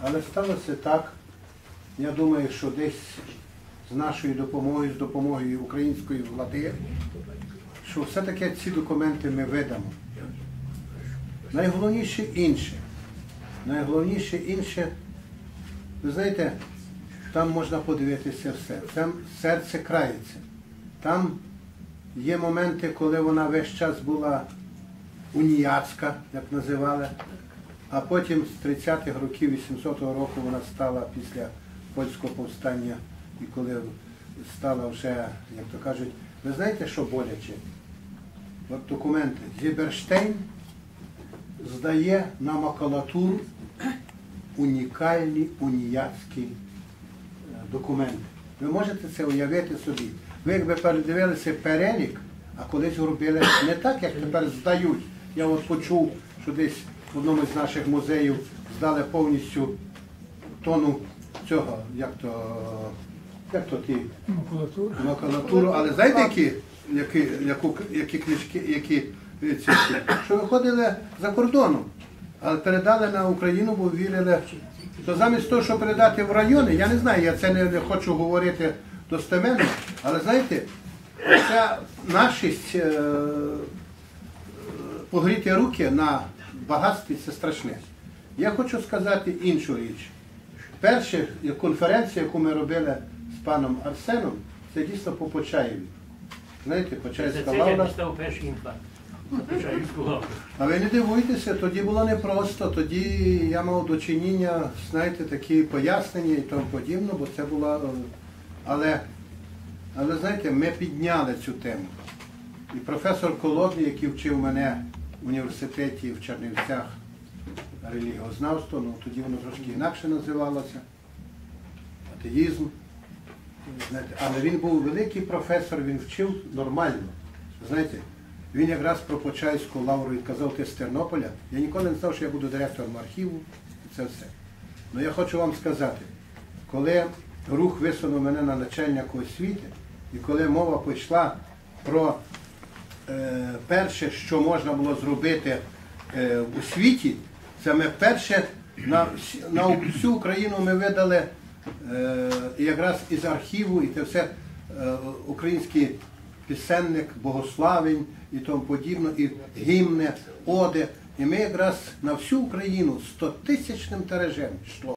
Але сталося так. Я думаю, що десь з нашою допомогою, з допомогою української влади, що все-таки ці документи ми видамо. Найголовніше інше. Найголовніше інше, ви знаєте, там можна подивитися все. Там серце крається. Там є моменти, коли вона весь час була уніяцька, як називали, а потім з 30-х років 800-го року вона стала після польського повстання, і коли стала вже, як то кажуть, ви знаєте, що боляче? От документи. Зіберштейн здає на макулатуру унікальні уніяцькі е, документи. Ви можете це уявити собі. Ви якби передивилися перелік, а колись робили не так, як тепер здають. Я от почув, що десь в одному з наших музеїв здали повністю тону цього, як то, як то ті? Макулатура. макулатуру, але знаєте, які, які, яку, які книжки, які ці, що виходили за кордоном, але передали на Україну, бо вірили, то замість того, щоб передати в райони, я не знаю, я це не, не хочу говорити достеменно, але знаєте, ця нашість е, погріти руки на багатстві це страшне. Я хочу сказати іншу річ. Перша конференція, яку ми робили з паном Арсеном, це дійсно по Почаєві. Знаєте, Почаївська лавра. А ви не дивуйтеся, тоді було непросто, тоді я мав до чиніння, знаєте, такі пояснення і тому подібне, бо це була. е, Але, але знаєте, ми підняли цю тему. І професор Колодний, який вчив мене університеті в Чернівцях релігіознавство, ну тоді воно трошки інакше називалося, атеїзм. Знаєте, але він був великий професор, він вчив нормально. Знаєте, він якраз про Почаївську лавру відказав ти з Тернополя. Я ніколи не знав, що я буду директором архіву і це все. Але я хочу вам сказати, коли рух висунув мене на начальника освіти, і коли мова пішла про перше, що можна було зробити е, у світі, це ми перше на, всю Україну ми видали е, якраз із архіву і те все е, український пісенник, богославень і тому подібне, і гімни, оди. І ми якраз на всю Україну 100 тисячним тиражем йшло.